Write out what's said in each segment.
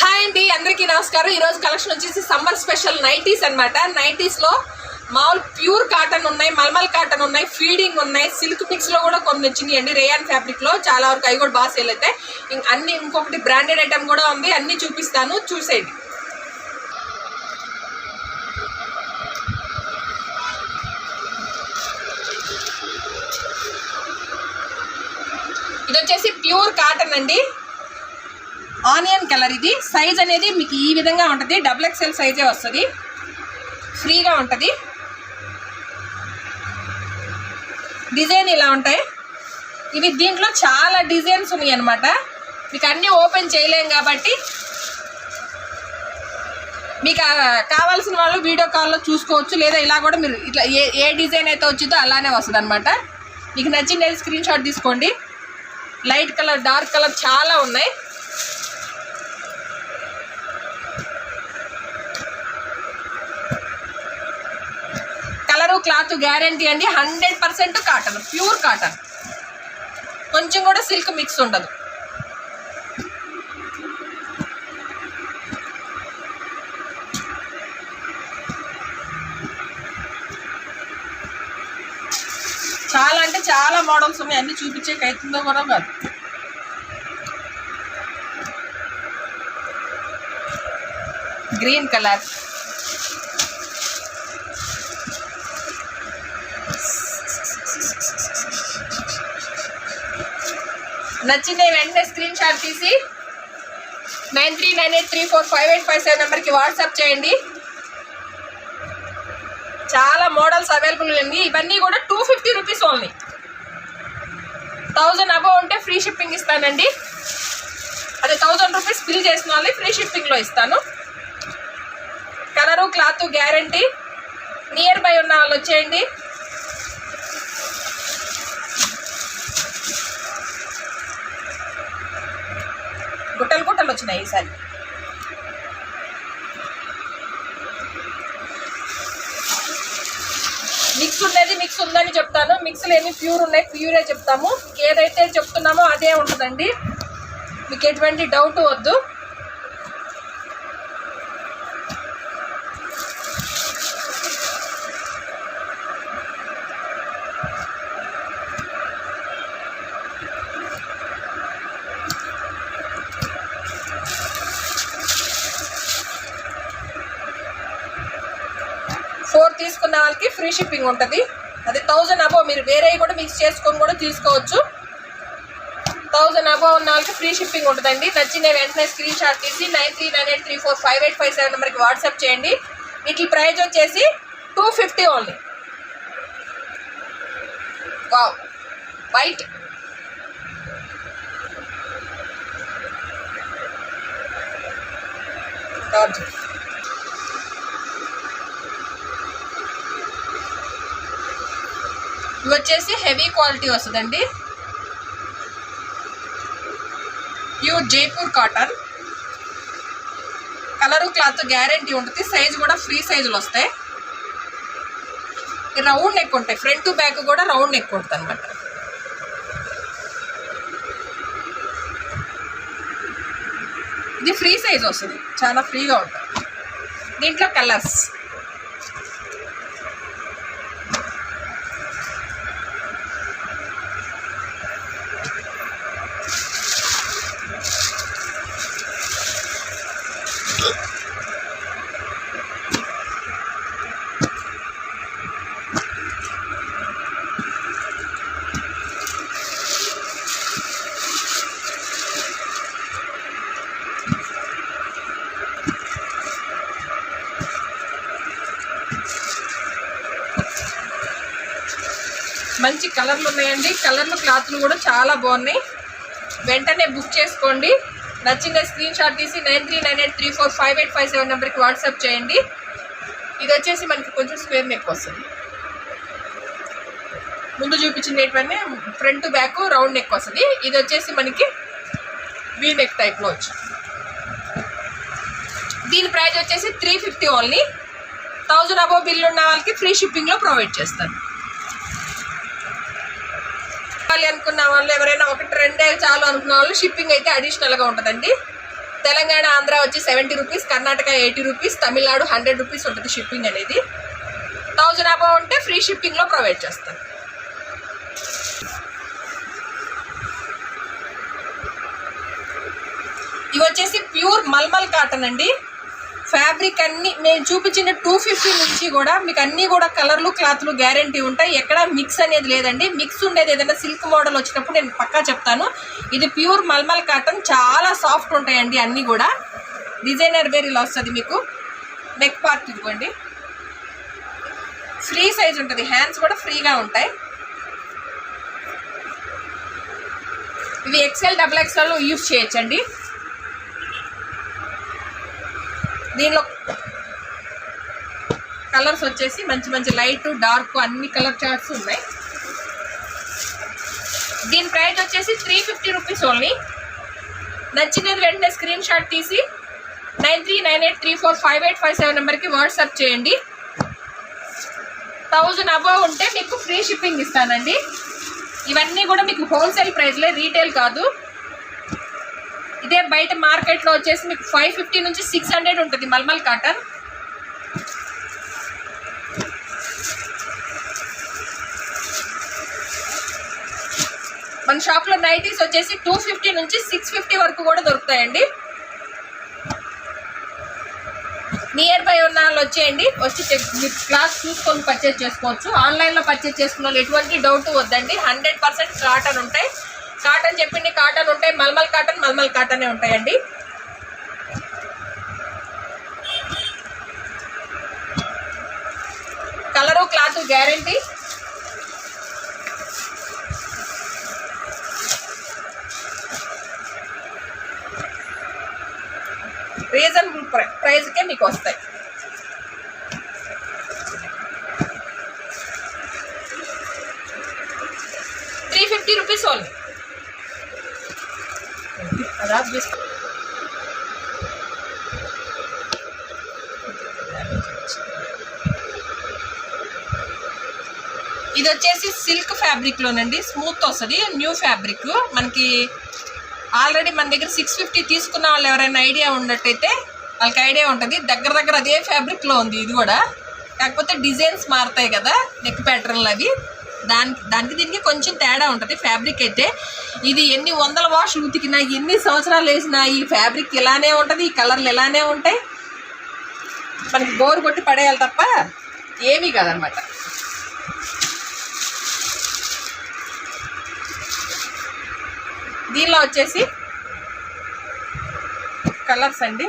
Hi అండి అందరికీ నమస్కారం. ఈ రోజు కలెక్షన్ వచ్చేసి సమ్మర్ స్పెషల్ నైటీస్ అనమాట నైటీస్లో మామూలు ప్యూర్ కాటన్ ఉన్నాయి మల్మల్ కాటన్ ఉన్నాయి ఫీడింగ్ ఉన్నాయి. సిల్క్ మిక్స్లో కూడా కొన్ని వచ్చినాయండి రేయాన్ ఫ్యాబ్రిక్లో చాలా వరకు అవి కూడా బాగా సేల్ అవుతాయి అన్ని ఇంకొకటి బ్రాండెడ్ ఐటమ్ కూడా ఉంది. అన్ని చూపిస్తాను. చూసేయండి. ఇది వచ్చేసి ప్యూర్ కాటన్ అండి. ఆనియన్ కలర్ ఇది. సైజ్ అనేది మీకు ఈ విధంగా ఉంటుంది. డబుల్ ఎక్స్ఎల్ సైజే వస్తుంది. ఫ్రీగా ఉంటుంది. డిజైన్ ఇలా ఉంటాయి. ఇవి దీంట్లో చాలా డిజైన్స్ ఉన్నాయి అనమాట మీకు అన్నీ ఓపెన్ చేయలేం కాబట్టి మీకు కావాల్సిన వాళ్ళు వీడియో కాల్లో చూసుకోవచ్చు. లేదా ఇలా కూడా మీరు ఇట్లా ఏ ఏ డిజైన్ అయితే వచ్చిందో అలానే వస్తుంది అనమాట మీకు నచ్చింది స్క్రీన్ షాట్ తీసుకోండి. లైట్ కలర్ డార్క్ కలర్ చాలా ఉన్నాయి కలరు క్లాత్ గ్యారంటీ అండి. Hundred percent cotton pure cotton. కొంచెం కూడా సిల్క్ మిక్స్ ఉండదు. చాలా అంటే చాలా మోడల్స్ ఉన్నాయి. అన్ని చూపించేకి అవుతుందో కూడా కాదు. Green colour. నచ్చింది వెంటనే స్క్రీన్ షాట్ తీసి nine three nine eight three four five eight five seven నెంబర్కి వాట్సాప్ చేయండి. చాలా మోడల్స్ అవైలబుల్ ఉంది ఇవన్నీ కూడా two fifty rupees only thousand above ఉంటే ఫ్రీ షిప్పింగ్ ఇస్తానండి. అదే థౌజండ్ రూపీస్ బిల్ చేసిన వాళ్ళని ఫ్రీ షిప్పింగ్లో ఇస్తాను. Colour cloth guarantee nearby ఉన్న వాళ్ళు వచ్చేయండి. గుట్టలు గుట్టలు వచ్చినాయి ఈసారి. మిక్స్ ఉండేది మిక్స్ ఉందని చెప్తాను. మిక్స్ లేని ప్యూర్ ఉన్నాయి ప్యూరే చెప్తాము. ఏదైతే చెప్తున్నామో అదే ఉంటుందండి. మీకు ఎటువంటి డౌట్ వద్దు. ఫోర్ తీసుకున్న వాళ్ళకి ఫ్రీ షిప్పింగ్ ఉంటుంది. అది థౌజండ్ అబో మీరు వేరే కూడా మిక్స్ చేసుకొని కూడా తీసుకోవచ్చు. థౌజండ్ అబో ఉన్న వాళ్ళకి ఫ్రీ షిప్పింగ్ ఉంటుందండి. నచ్చిన వెంటనే స్క్రీన్ షాట్ తీసి nine three nine eight three four five eight five seven నెంబర్కి వాట్సాప్ చేయండి. వీటి ప్రైజ్ వచ్చేసి two fifty only wow white Gorges ఇవి వచ్చేసి హెవీ క్వాలిటీ వస్తుందండి. Pure Jaipur cotton colour cloth guarantee ఉంటుంది. సైజ్ కూడా ఫ్రీ సైజులు వస్తాయి. రౌండ్ నెక్ ఉంటాయి. ఫ్రంట్ టు బ్యాక్ కూడా రౌండ్ నెక్ ఉంటుంది అనమాట ఇది ఫ్రీ సైజ్ వస్తుంది. చాలా ఫ్రీగా ఉంటుంది దీంట్లో కలర్స్ మంచి కలర్లు ఉన్నాయండి. కలర్లు క్లాత్లు కూడా చాలా బాగున్నాయి. వెంటనే బుక్ చేసుకోండి. నచ్చిన స్క్రీన్ షాట్ తీసి nine three nine eight three four five eight five seven నెంబర్కి వాట్సాప్ చేయండి. ఇది వచ్చేసి మనకి కొంచెం స్క్వేర్ నెక్ వస్తుంది. ముందు చూపించినటువంటి ఫ్రంట్ బ్యాక్ రౌండ్ నెక్ వస్తుంది. ఇది వచ్చేసి మనకి వీ నెక్ టైప్లో వచ్చి దీని ప్రైస్ వచ్చేసి three fifty only thousand above bill ఉన్న వాళ్ళకి ఫ్రీ షిప్పింగ్లో ప్రొవైడ్ చేస్తాను. కావాలి అనుకున్న వాళ్ళు ఎవరైనా ఒకటి రెండే చాలు అనుకున్న వాళ్ళు షిప్పింగ్ అయితే అడిషనల్గా ఉంటుందండి. తెలంగాణ ఆంధ్ర వచ్చి seventy rupees Karnataka eighty rupees Tamil Nadu hundred rupees ఉంటుంది షిప్పింగ్ అనేది. థౌజండ్ అబౌ ఉంటే ఫ్రీ షిప్పింగ్లో ప్రొవైడ్ చేస్తాను ఇవి వచ్చేసి ప్యూర్ మల్మల్ కాటన్ అండి. ఫ్యాబ్రిక్ అన్ని నేను చూపించిన టూ ఫిఫ్టీ నుంచి కూడా మీకు అన్నీ కూడా కలర్లు క్లాత్లు గ్యారంటీ ఉంటాయి. ఎక్కడ మిక్స్ అనేది లేదండి. మిక్స్ ఉండేది ఏదైనా సిల్క్ మోడల్ వచ్చినప్పుడు నేను పక్కా చెప్తాను. ఇది ప్యూర్ మల్మల్ కాటన్ చాలా సాఫ్ట్ ఉంటాయండి అన్నీ కూడా. డిజైనర్ వేర్ ఇలా వస్తుంది మీకు. నెక్ పార్ట్ ఇదిగోండి. ఫ్రీ సైజ్ ఉంటుంది. హ్యాండ్స్ కూడా ఫ్రీగా ఉంటాయి. ఇవి ఎక్సెల్ డబుల్ ఎక్స్ఎల్ యూస్ చేయొచ్చండి. దీనిలో కలర్స్ వచ్చేసి మంచి మంచి లైట్ డార్క్ అన్ని కలర్ చార్ట్స్ ఉన్నాయి. దీని ప్రైస్ వచ్చేసి త్రీ ఫిఫ్టీ రూపీస్ ఓన్లీ. నచ్చినది వెంటనే స్క్రీన్ షాట్ తీసి nine three nine eight three four five eight five seven నెంబర్కి వాట్సాప్ చేయండి. థౌజండ్ అబవ్ ఉంటే మీకు ఫ్రీ షిప్పింగ్ ఇస్తానండి. ఇవన్నీ కూడా మీకు హోల్సేల్ ప్రైస్లే రీటైల్ కాదు. ఇదే బయట మార్కెట్లో వచ్చేసి మీకు ఫైవ్ ఫిఫ్టీ నుంచి సిక్స్ హండ్రెడ్ ఉంటుంది మల్మల్ కాటన్. మన షాప్లో నైటీస్ వచ్చేసి టూ ఫిఫ్టీ నుంచి సిక్స్ ఫిఫ్టీ వరకు కూడా దొరుకుతాయండి. నియర్ బై ఉన్న వాళ్ళు వచ్చేయండి. వచ్చి చెక్- మీరు క్లాత్ చూసుకొని పర్చేజ్ చేసుకోవచ్చు. ఆన్లైన్లో పర్చేజ్ చేసుకున్న వాళ్ళు ఎటువంటి డౌట్ వద్దండి. హండ్రెడ్ పర్సెంట్ కాటన్ ఉంటాయి. కాటన్ చెప్పింది కాటన్ ఉంటాయి మల్మల్ కాటన్ మల్మల్ కాటనే ఉంటాయండి. Colour cloth guarantee. రీజనబుల్ ప్రై ప్రైస్కే మీకు వస్తాయి. Three fifty rupees only. అలా ఇది వచ్చేసి సిల్క్ ఫ్యాబ్రిక్లోనండి స్మూత్ వస్తుంది. న్యూ ఫ్యాబ్రిక్ మనకి ఆల్రెడీ మన దగ్గర సిక్స్ ఫిఫ్టీ తీసుకున్న వాళ్ళు ఎవరైనా ఐడియా ఉన్నట్టయితే వాళ్ళకి ఐడియా ఉంటుంది. దగ్గర దగ్గర అదే ఫ్యాబ్రిక్లో ఉంది ఇది కూడా. కాకపోతే డిజైన్స్ మారుతాయి కదా నెక్ ప్యాటర్న్లు అవి దానికి దానికి దీనికి కొంచెం తేడా ఉంటుంది ఫ్యాబ్రిక్ అయితే. ఇది ఎన్ని వందల వాష్లు ఉతికినా ఎన్ని సంవత్సరాలు వేసినా ఈ ఫ్యాబ్రిక్ ఇలానే ఉంటుంది ఈ కలర్లు ఇలానే ఉంటాయి. మనకి బోర్ కొట్టి పడేయాలి తప్ప ఏమీ కాదనమాట. దీనిలో వచ్చేసి కలర్స్ అండి.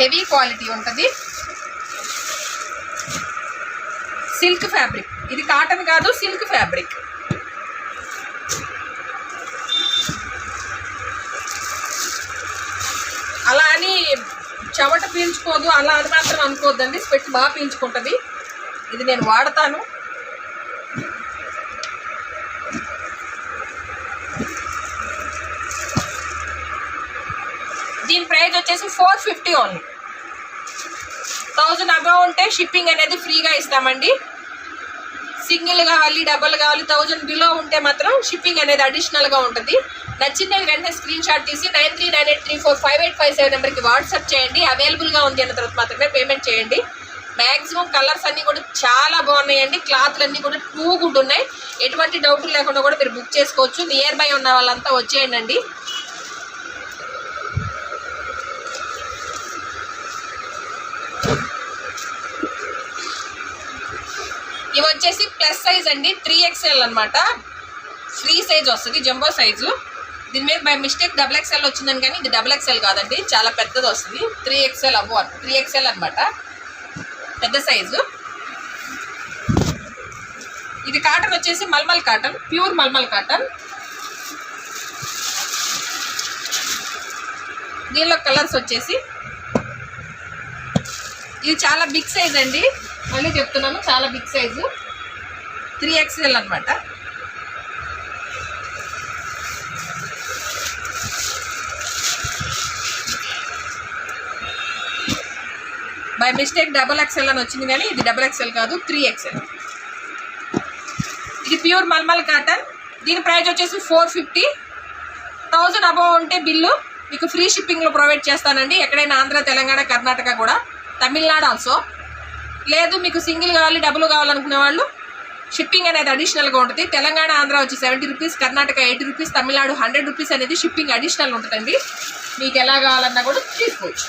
హెవీ క్వాలిటీ ఉంటుంది. Silk fabric. ఇది కాటన్ కాదు సిల్క్ ఫ్యాబ్రిక్. అలా అని చెమట పీల్చుకోదు అలా అని మాత్రం అనుకోవద్దండి స్పెట్ బాగా పీల్చుకుంటుంది. ఇది నేను వాడతాను. దీని ప్రైస్ వచ్చేసి four fifty only. Thousand above ఉంటే షిప్పింగ్ అనేది ఫ్రీగా ఇస్తామండి. సింగిల్ కావాలి డబల్ కావాలి థౌజండ్ బిలో ఉంటే మాత్రం షిప్పింగ్ అనేది అడిషనల్గా ఉంటుంది. నచ్చింది వెంటనే స్క్రీన్ షాట్ తీసి nine three nine eight three four five eight five seven నెంబర్కి వాట్సాప్ చేయండి. అవైలబుల్గా ఉంది అన్న తర్వాత మాత్రమే పేమెంట్ చేయండి. మ్యాక్సిమం కలర్స్ అన్నీ కూడా చాలా బాగున్నాయండి. క్లాత్లు అన్నీ కూడా టూ గుడ్ ఉన్నాయి. ఎటువంటి డౌట్లు లేకుండా కూడా మీరు బుక్ చేసుకోవచ్చు. నియర్ బై ఉన్న వాళ్ళంతా వచ్చేయండి ఇవి వచ్చేసి ప్లస్ సైజ్ అండి త్రీ ఎక్స్ఎల్ అనమాట ఫ్రీ సైజ్ వస్తుంది జంబో సైజు దీని మీద బై మిస్టేక్ డబుల్ ఎక్స్ఎల్ వచ్చిందని కానీ ఇది డబుల్ ఎక్స్ఎల్ కాదండి చాలా పెద్దది వస్తుంది. త్రీ ఎక్స్ఎల్ అవ్వ త్రీ ఎక్స్ఎల్ అనమాట పెద్ద సైజు ఇది కాటన్ వచ్చేసి mulmul cotton pure mulmul cotton దీనిలో కలర్స్ వచ్చేసి ఇది చాలా బిగ్ సైజ్ అండి. మళ్ళీ చెప్తున్నాను చాలా బిగ్ సైజు త్రీ ఎక్స్ఎల్ అనమాట బై మిస్టేక్ డబల్ ఎక్స్ఎల్ అని వచ్చింది కానీ ఇది డబల్ ఎక్స్ఎల్ కాదు త్రీ ఎక్స్ఎల్ ఇది ప్యూర్ మల్మల్ కాటన్ దీని ప్రైస్ వచ్చేసి ఫోర్ ఫిఫ్టీ థౌజండ్ అబవ్ ఉంటే బిల్లు. మీకు ఫ్రీ షిప్పింగ్లో ప్రొవైడ్ చేస్తానండి. ఎక్కడైనా ఆంధ్ర తెలంగాణ కర్ణాటక కూడా. తమిళనాడు ఆల్సో లేదు మీకు సింగిల్ కావాలి డబుల్ కావాలనుకునే వాళ్ళు షిప్పింగ్ అనేది అడిషనల్గా ఉంటుంది. తెలంగాణ ఆంధ్ర వచ్చి seventy rupees Karnataka eighty rupees Tamil Nadu hundred rupees అనేది షిప్పింగ్ అడిషనల్ ఉంటుందండి. మీకు ఎలా కావాలన్నా కూడా తీసుకోవచ్చు.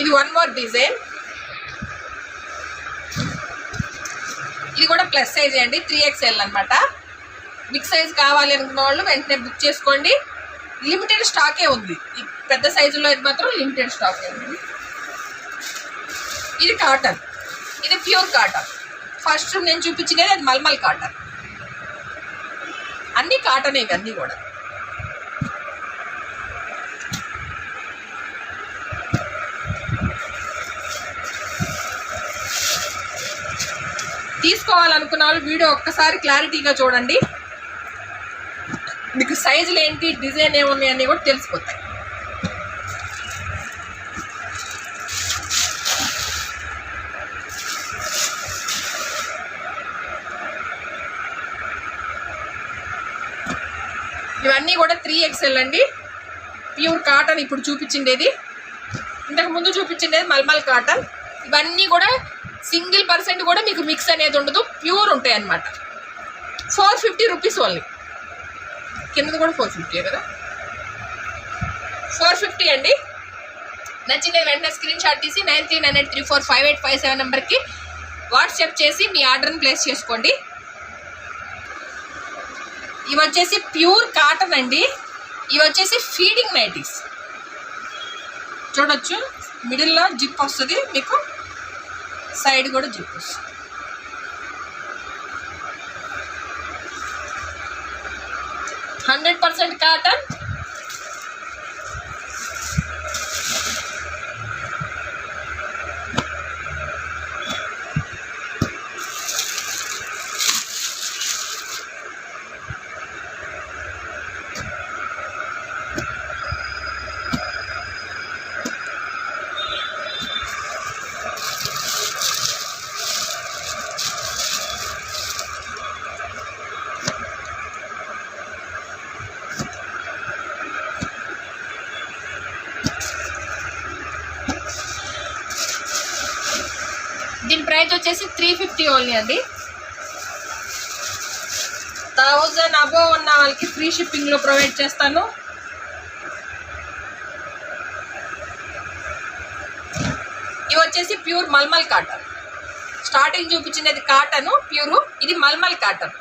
ఇది వన్ మోర్ డిజైన్ ఇది కూడా ప్లస్ సైజ్ అండి త్రీ ఎక్స్ఎల్ అనమాట బిగ్ సైజ్ కావాలి అనుకున్న వాళ్ళు వెంటనే బుక్ చేసుకోండి. లిమిటెడ్ స్టాకే ఉంది. పెద్ద సైజులో ఇది మాత్రం లిమిటెడ్ స్టాక్ ఇది కాటన్ ఇది ప్యూర్ కాటన్ ఫస్ట్ నేను చూపించినది అది మల్మల్ కాటన్ అన్నీ కాటనే ఇవి అన్నీ కూడా. తీసుకోవాలనుకున్న వాళ్ళు వీడియో ఒక్కసారి క్లారిటీగా చూడండి. మీకు సైజులు ఏంటి డిజైన్ ఏమున్నాయి అన్నీ కూడా తెలిసిపోతాయి ఇవన్నీ కూడా అండి ప్యూర్ కాటన్ ఇప్పుడు చూపించిండేది. ఇంతకు ముందు చూపించిండేది మల్మల్ కాటన్. ఇవన్నీ కూడా సింగిల్ పర్సెంట్ కూడా మీకు మిక్స్ అనేది ఉండదు. ప్యూర్ ఉంటాయి అనమాట ఫోర్ ఫిఫ్టీ రూపీస్ ఓన్లీ. కిందది కూడా ఫోర్ ఫిఫ్టీ కదా? ఫోర్ ఫిఫ్టీ అండి. నచ్చిన వెంటనే స్క్రీన్ షాట్ తీసి nine three nine eight three four five eight five seven నెంబర్కి వాట్సాప్ చేసి మీ ఆర్డర్ని ప్లేస్ చేసుకోండి. ఇవి వచ్చేసి ప్యూర్ కాటన్ అండి. ఇవి వచ్చేసి ఫీడింగ్ నైటీస్ చూడొచ్చు. మిడిల్లో జిప్ వస్తుంది. మీకు సైడ్ కూడా జిప్ వస్తుంది. హండ్రెడ్ పర్సెంట్ కాటన్ దీని ప్రైస్ వచ్చేసి త్రీ ఫిఫ్టీ ఓన్లీ అండి. థౌజండ్ అబోవ్ ఉన్న వాళ్ళకి ఫ్రీ షిప్పింగ్లో ప్రొవైడ్ చేస్తాను. ఇవి వచ్చేసి ప్యూర్ మల్మల్ కాటన్. స్టార్టింగ్ చూపించినది కాటన్ ప్యూర్ ఇది మల్మల్ కాటన్.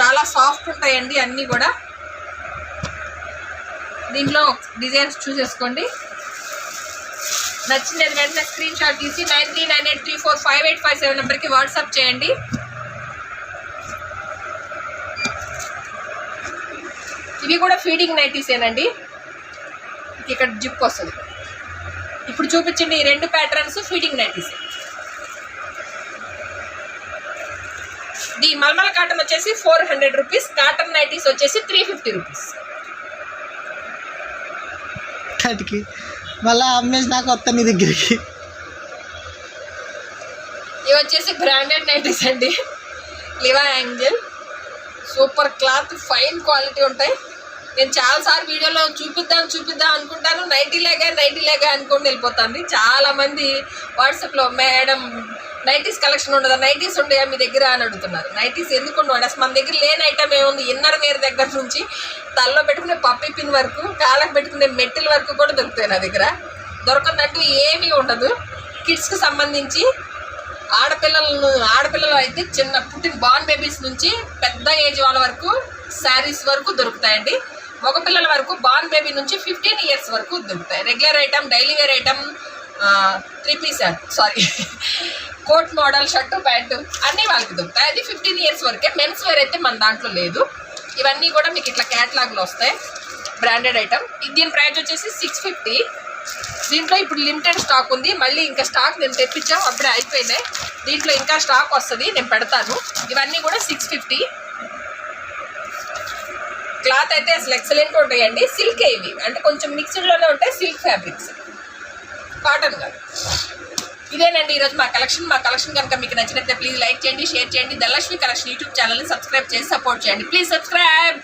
చాలా సాఫ్ట్ ఉంటాయండి అన్నీ కూడా. దీంట్లో డిజైన్స్ చూసేసుకోండి. నచ్చింది వెంటనే స్క్రీన్ షాట్ తీసి nine three nine eight three four five eight five seven నెంబర్కి వాట్సాప్ చేయండి. ఇవి కూడా ఫీడింగ్ నైటీసేనండి ఇక్కడ జిప్ వస్తుంది. ఇప్పుడు చూపించండి ఈ రెండు ప్యాటర్న్స్ ఫీడింగ్ నైటీస్ ది మల్మల్ కాటన్ వచ్చేసి four hundred rupees cotton nighties వచ్చేసి త్రీ ఫిఫ్టీ రూపీస్. మళ్ళీ అమ్మేసి నాకు వస్తా నీ దగ్గరికి. ఇవి వచ్చేసి బ్రాండెడ్ నైటీస్ అండి. Liva angle super cloth fine quality ఉంటాయి. నేను చాలాసార్లు వీడియోలో చూపిద్దాం చూపిద్దాం అనుకుంటాను. నైటీ లేగా నైటీ లేగా అనుకుని వెళ్ళిపోతాను చాలా మంది వాట్సాప్లో మేడం నైటీస్ కలెక్షన్ ఉండదా? నైటీస్ ఉండయా మీ దగ్గర? అని అడుగుతున్నారు. నైటీస్ ఎందుకు ఉండవు? అసలు మన దగ్గర లేని ఐటమ్ ఏముంది? ఇన్నర్ వేర్ దగ్గర నుంచి తలలో పెట్టుకునే పప్పి పిన్ వరకు కాళ్ళకు పెట్టుకునే మెట్టిల వరకు కూడా దొరుకుతాయి నా దగ్గర. దొరకదంటూ ఏమీ ఉండదు. కిడ్స్కి సంబంధించి ఆడపిల్లలను ఆడపిల్లలు అయితే చిన్న పుట్టిన బార్న్ బేబీస్ నుంచి పెద్ద ఏజ్ వాళ్ళ వరకు శారీస్ వరకు దొరుకుతాయండి. మగపిల్లల వరకు బార్న్ బేబీ నుంచి ఫిఫ్టీన్ ఇయర్స్ వరకు దొరుకుతాయి. Regular item daily wear item three piece sari coat model shirt pant అన్నీ వాళ్ళకి దొరుకుతాయి. అది ఫిఫ్టీన్ ఇయర్స్ వరకే. మెన్స్ వేర్ అయితే మన దాంట్లో లేదు. ఇవన్నీ కూడా మీకు ఇట్లా క్యాట్లాగ్లో వస్తాయి. Branded item. దీని ప్రైస్ వచ్చేసి సిక్స్ ఫిఫ్టీ దీంట్లో ఇప్పుడు లిమిటెడ్ స్టాక్ ఉంది. మళ్ళీ ఇంకా స్టాక్ నేను తెప్పించాం అప్పుడే అయిపోయినాయి. దీంట్లో ఇంకా స్టాక్ వస్తుంది నేను పెడతాను. ఇవన్నీ కూడా సిక్స్ ఫిఫ్టీ క్లాత్ అయితే అసలు ఎక్సలెంట్ ఉంటాయండి. సిల్క్ ఇవి. అంటే కొంచెం మిక్స్డ్లోనే ఉంటాయి సిల్క్ ఫ్యాబ్రిక్స్ కాటన్ కాదు. ఇదేనండి ఈరోజు మా కలెక్షన్ మా కలెక్షన్ కనుక మీకు నచ్చినట్లయితే ప్లీజ్ లైక్ చేయండి షేర్ చేయండి. ధనలక్ష్మి కలెక్షన్ యూట్యూబ్ ఛానల్ని సబ్స్క్రైబ్ చేసి సపోర్ట్ చేయండి. Please subscribe